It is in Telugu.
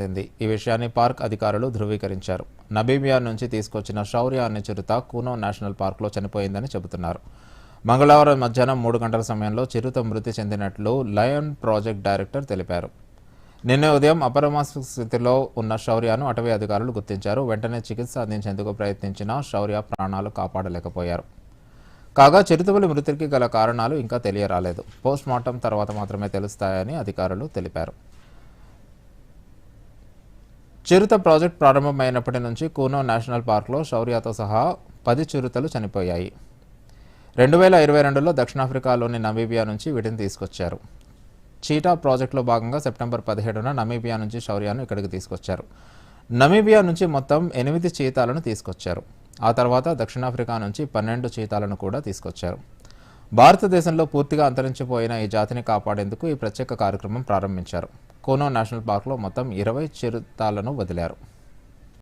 చెందింది. ఈ విషయాన్ని పార్క్ అధికారులు ధృవీకరించారు. నబీబియా నుంచి తీసుకొచ్చిన శౌర్య అనే చిరుత కూనో నేషనల్ పార్క్లో చనిపోయిందని చెబుతున్నారు. మంగళవారం మధ్యాహ్నం మూడు గంటల సమయంలో చిరుత మృతి చెందినట్లు లయన్ ప్రాజెక్ట్ డైరెక్టర్ తెలిపారు. నిన్న ఉదయం అపరమాస్క స్థితిలో ఉన్న శౌర్యను అటవీ అధికారులు గుర్తించారు. వెంటనే చికిత్స అందించేందుకు ప్రయత్నించిన శౌర్య ప్రాణాలు కాపాడలేకపోయారు. కాగా చిరుతపులి మృతికి గల కారణాలు ఇంకా తెలియరాలేదు. పోస్ట్ మార్టం తర్వాత మాత్రమే తెలుస్తాయని అధికారులు తెలిపారు. చిరుత ప్రాజెక్ట్ ప్రారంభమైనప్పటి నుంచి కూనో నేషనల్ పార్క్లో శౌర్యతో సహా పది చిరుతలు చనిపోయాయి. రెండు వేల ఇరవై రెండులో దక్షిణాఫ్రికాలోని నమీబియా నుంచి వీటిని తీసుకొచ్చారు. చీటా ప్రాజెక్టులో భాగంగా సెప్టెంబర్ పదిహేడున నమీబియా నుంచి శౌర్యాను ఇక్కడికి తీసుకొచ్చారు. నమీబియా నుంచి మొత్తం ఎనిమిది చీతాలను తీసుకొచ్చారు. ఆ తర్వాత దక్షిణాఫ్రికా నుంచి పన్నెండు చీతాలను కూడా తీసుకొచ్చారు. భారతదేశంలో పూర్తిగా అంతరించిపోయిన ఈ జాతిని కాపాడేందుకు ఈ ప్రత్యేక కార్యక్రమం ప్రారంభించారు. కోనో నేషనల్ పార్క్లో మొత్తం ఇరవై చిరుతాలను వదిలారు.